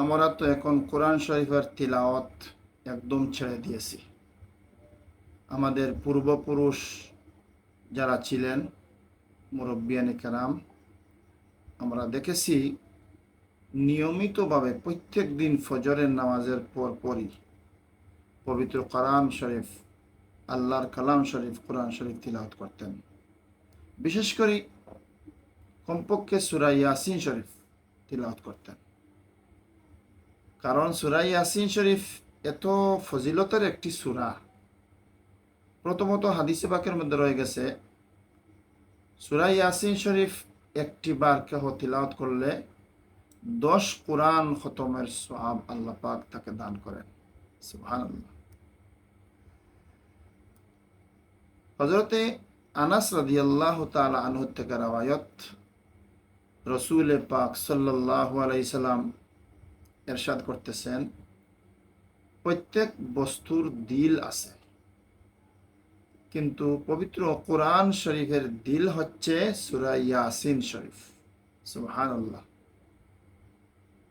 আমরা তো এখন কোরআন শরীফের তিলাওয়াত একদম ছেড়ে দিয়েছি। আমাদের পূর্বপুরুষ যারা ছিলেন, মুরব্বিয়ানি কেরাম, আমরা দেখেছি নিয়মিতভাবে প্রত্যেক দিন ফজরের নামাজের পর পরই পবিত্র কোরআন শরীফ, আল্লাহর কালাম শরীফ, কোরআন শরীফ তিলাওয়াত করতেন। বিশেষ করে কমপক্ষে সুরা ইয়াসিন শরীফ তিলাওয়াত করতেন। কারণ সুরা ইয়াসিন শরীফ এত ফজিলতের একটি সুরা। প্রথমত হাদিসে বাকের মধ্যে রয়ে গেছে, সুরা ইয়াসিন শরীফ একটি বার কেহ তিলাওয়াত করলে দশ কোরআন খতমের সব আল্লাহ পাক তাকে দান করেন। হজরতে আনাস রাদিয়াল্লাহ তাআলা আনহু থেকে রাওয়ায়াত রসুল পাক সাল্লাল্লাহু আলাইহি সাল্লাম এরশাদ করতেছেন, প্রত্যেক বস্তুর দিল আছে। কিন্তু পবিত্র কোরআন শরীফের দিল হচ্ছে সুরা ইয়াসিন শরীফ। সুবহানাল্লাহ।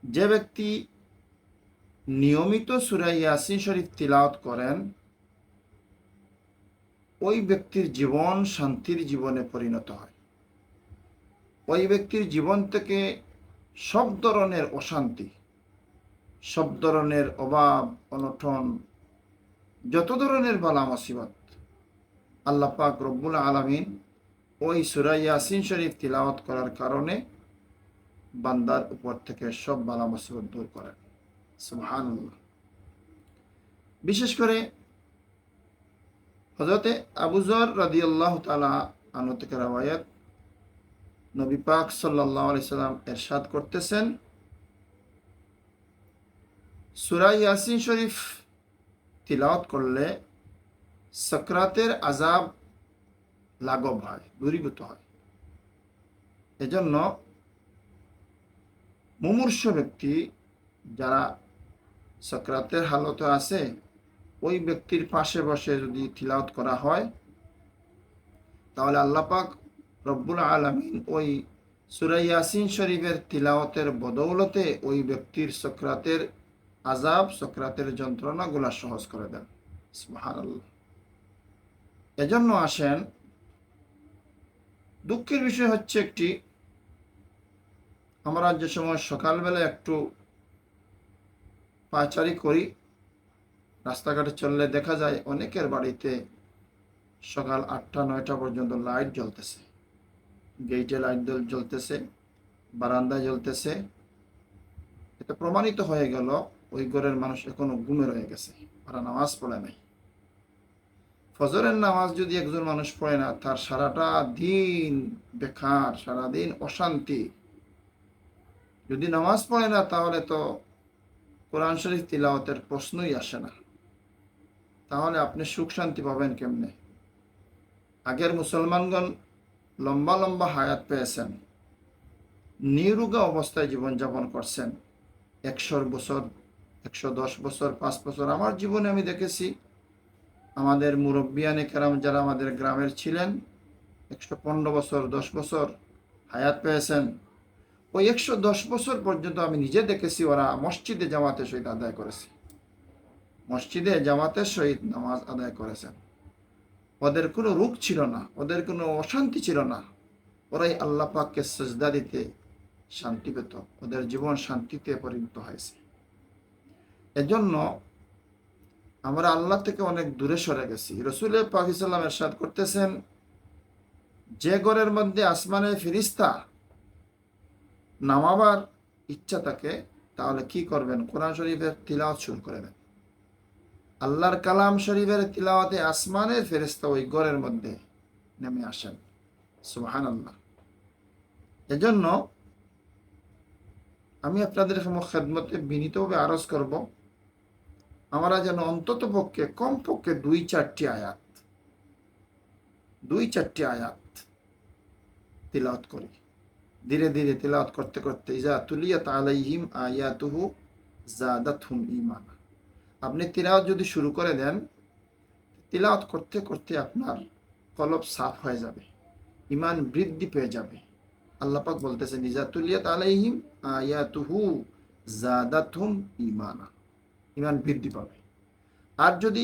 যে ব্যক্তি নিয়মিত সুরা ইয়াসিন শরীফ তিলাওয়াত করেন, ওই ব্যক্তির জীবন শান্তির জীবনে পরিণত হয়। ওই ব্যক্তির জীবন থেকে সব ধরনের অশান্তি সব ধরনের অভাব, অনটন, যত ধরনের বালা মুসিবত আল্লাহ পাক রব্বুল আলমিন ওই সুরা ইয়াসিন শরীফ তিলাওয়াত করার কারণে বান্দার উপর থেকে সব বালা মুসিবত দূর করেন সুবহানাল্লাহ। বিশেষ করে হজরতে আবুজর রাদিয়াল্লাহ তালা আনু থেকে নবী পাক সাল্লাহ আলি সাল্লাম এরশাদ করতেছেন। সুরা ইয়াসিন শরীফ তিলাওয়াত করলে সক্রাতের আজাব লাঘব হয়, দূরীভূত হয়। এজন্য মুমূর্ষ ব্যক্তি যারা সক্রাতের হালতে আছে, ওই ব্যক্তির পাশে বসে যদি তিলাওয়াত করা হয়, তাহলে আল্লাপাক রব্বুল আলমিন ওই সুরাইয়াসিন শরীফের তিলাওয়াতের বদৌলতে ওই ব্যক্তির সক্রাতের আজাব সক্রাতের যন্ত্রণা যন্ত্রণাগুলা সহজ করে দেন। এজন্য আসেন, দুঃখের বিষয় হচ্ছে একটি, আমরা যে সময় সকালবেলা একটু পাচারি করি, রাস্তাঘাটে চললে দেখা যায় অনেকের বাড়িতে সকাল আটটা, নয়টা পর্যন্ত লাইট জ্বলতেছে। গেইটে লাইট জ্বলতেছে, বারান্দায় জ্বলতেছে। এটা প্রমাণিত হয়ে গেল ওই ঘরের মানুষ এখনও ঘুমে রয়ে গেছে ওরা নামাজ পড়ে নাই। ফজরের নামাজ যদি একজন মানুষ পড়ে না, তার সারাটা দিন বেকার, সারাদিন অশান্তি। যদি নামাজ পড়ে না, তাহলে তো কোরআন শরীফ তিলাওয়াতের প্রশ্নই আসে না। তাহলে আপনি সুখ শান্তি পাবেন কেমনে? আগের মুসলমানগণ লম্বা লম্বা হায়াত পেয়েছেন, নিরুগা অবস্থায় জীবনযাপন করছেন, একশোর বছর একশো দশ বছর, পাঁচ বছর আমার জীবনে আমি দেখেছি। আমাদের মুরব্বিয়ানে কেরাম যারা আমাদের গ্রামের ছিলেন, একশো পনেরো বছর, দশ বছর হায়াত পেয়েছেন। ওই একশো দশ বছর পর্যন্ত আমি নিজে দেখেছি ওরা মসজিদে জামাতে সহিত আদায় করেছে। মসজিদে জামাতের সহিত নামাজ আদায় করেছেন। ওদের কোনো রোগ ছিল না, ওদের কোনো অশান্তি ছিল না। ওরাই আল্লাহ পাককে সজদা দিতে শান্তি পেত, ওদের জীবন শান্তিতে পরিণত হয়েছে। এজন্য আমরা আল্লাহ থেকে অনেক দূরে সরে গেছি। রসুল পাকিসাল্লাম এরশাদ করতেছেন, যে ঘরের মধ্যে আসমানে ফিরিস্তা নামাবার ইচ্ছা থাকে, তাহলে কি করবেন? কোরআন শরীফের তিলাওয়াত শুরু করে দেন। আল্লাহর কালাম শরীফের তিলাওয়াতে আসমানের ফেরিস্তা ওই ঘরের মধ্যে নেমে আসেন। সুবাহান আল্লাহ এজন্য আমি আপনাদের খেদমতে বিনীতভাবে আরজ করব। আমরা যেন অন্তত পক্ষে কম পক্ষে দুই চারটি আয়াত, দুই চারটি আয়াত তিলাওয়াত করি। ধীরে ধীরে তিলাওয়াত করতে করতে, ইজা তুলিয়াত আলাইহিম আয়াতুহু জাদাতহুম ঈমানা। আপনি তিলাওয়াত যদি শুরু করে দেন, তিলাওয়াত করতে করতে আপনার কলব সাফ হয়ে যাবে ইমান বৃদ্ধি পেয়ে যাবে। আল্লাপাক বলতেছেন, ইজা তুলিয়াত আলাইহিম আয়াতুহু জাদাতুম ইমানা ইমান বৃদ্ধি পাবে। আর যদি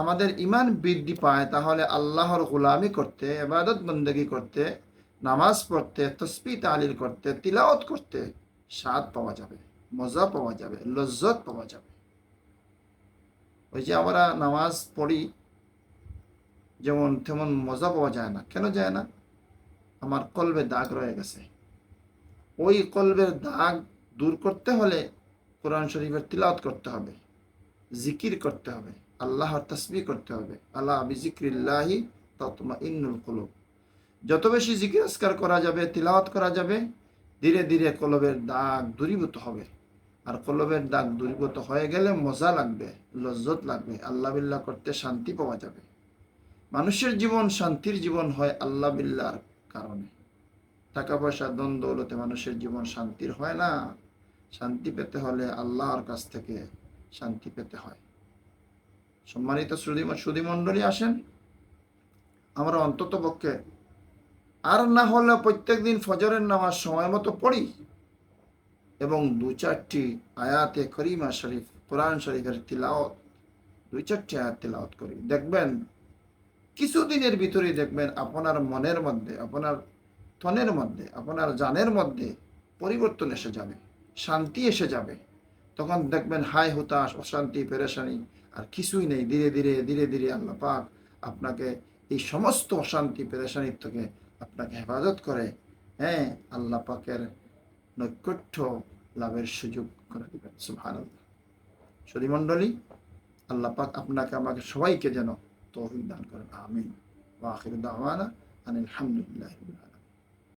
আমাদের ইমান বৃদ্ধি পায়, তাহলে আল্লাহর গোলামি করতে এবাদত বন্দেগী করতে, নামাজ পড়তে তসবি তালিল করতে, তিলাওয়াত করতে স্বাদ পাওয়া যাবে, মজা পাওয়া যাবে, লজ্জত পাওয়া যাবে। ওই যে আমরা নামাজ পড়ি, যেমন তেমন মজা পাওয়া যায় না। কেন যায় না? আমার কলবে দাগ রয়ে গেছে। ওই কলবের দাগ দূর করতে হলে কোরআন শরীফের তিলাওয়াত করতে হবে, জিকির করতে হবে, আল্লাহর তসবি করতে হবে। আল্লাহ বিজিক্রিল্লাহি ততমা ইন্নুল কুলুব। যত বেশি জিকির আসকার করা যাবে, তিলাওয়াত করা যাবে, ধীরে ধীরে কলবের দাগ দূরীভূত হবে। আর কলবের দাগ দূরীভূত হয়ে গেলে মজা লাগবে, লজ্জত লাগবে আল্লাহ বিল্লাহ করতে শান্তি পাওয়া যাবে। মানুষের জীবন শান্তির জীবন হয় আল্লাহ বিল্লাহর কারণে। টাকা পয়সা দ্বন্দ্ব মানুষের জীবন শান্তির হয় না। শান্তি পেতে হলে আল্লাহর কাছ থেকে শান্তি পেতে হয়। সম্মানিত শ্রুতি সুধীমণ্ডলী আসেন। আমরা অন্তত পক্ষে আর না হলে প্রত্যেকদিন ফজরের নামাজ সময় মতো পড়ি এবং দু চারটি আয়াতে করিমা শরীফ, কোরআন শরীফের তিলাওয়াত দুই চারটি আয়াত তিলাওয়াত করি। দেখবেন, কিছুদিনের ভিতরেই দেখবেন আপনার মনের মধ্যে, আপনার তনের মধ্যে, আপনার জানের মধ্যে পরিবর্তন এসে যাবে। শান্তি এসে যাবে। তখন দেখবেন হাই হতাশ, অশান্তি, পেরেশানি, আর কিছুই নেই। ধীরে ধীরে ধীরে ধীরে আল্লাহ পাক আপনাকে এই সমস্ত অশান্তি, পেরেশানির থেকে আপনাকে হেফাজত করে হ্যাঁ আল্লাহ পাকের নৈকট্য লাভের সুযোগ করে দেবেন। সুভান সুধীমণ্ডলী, আল্লাহ পাক আপনাকে, আমাকে সবাইকে যেন তৌফিক দান করেন। আমিন। ওয়া আখির দাওয়ানা আনিল হামদুলিল্লাহি রাব্বিল আলামিন।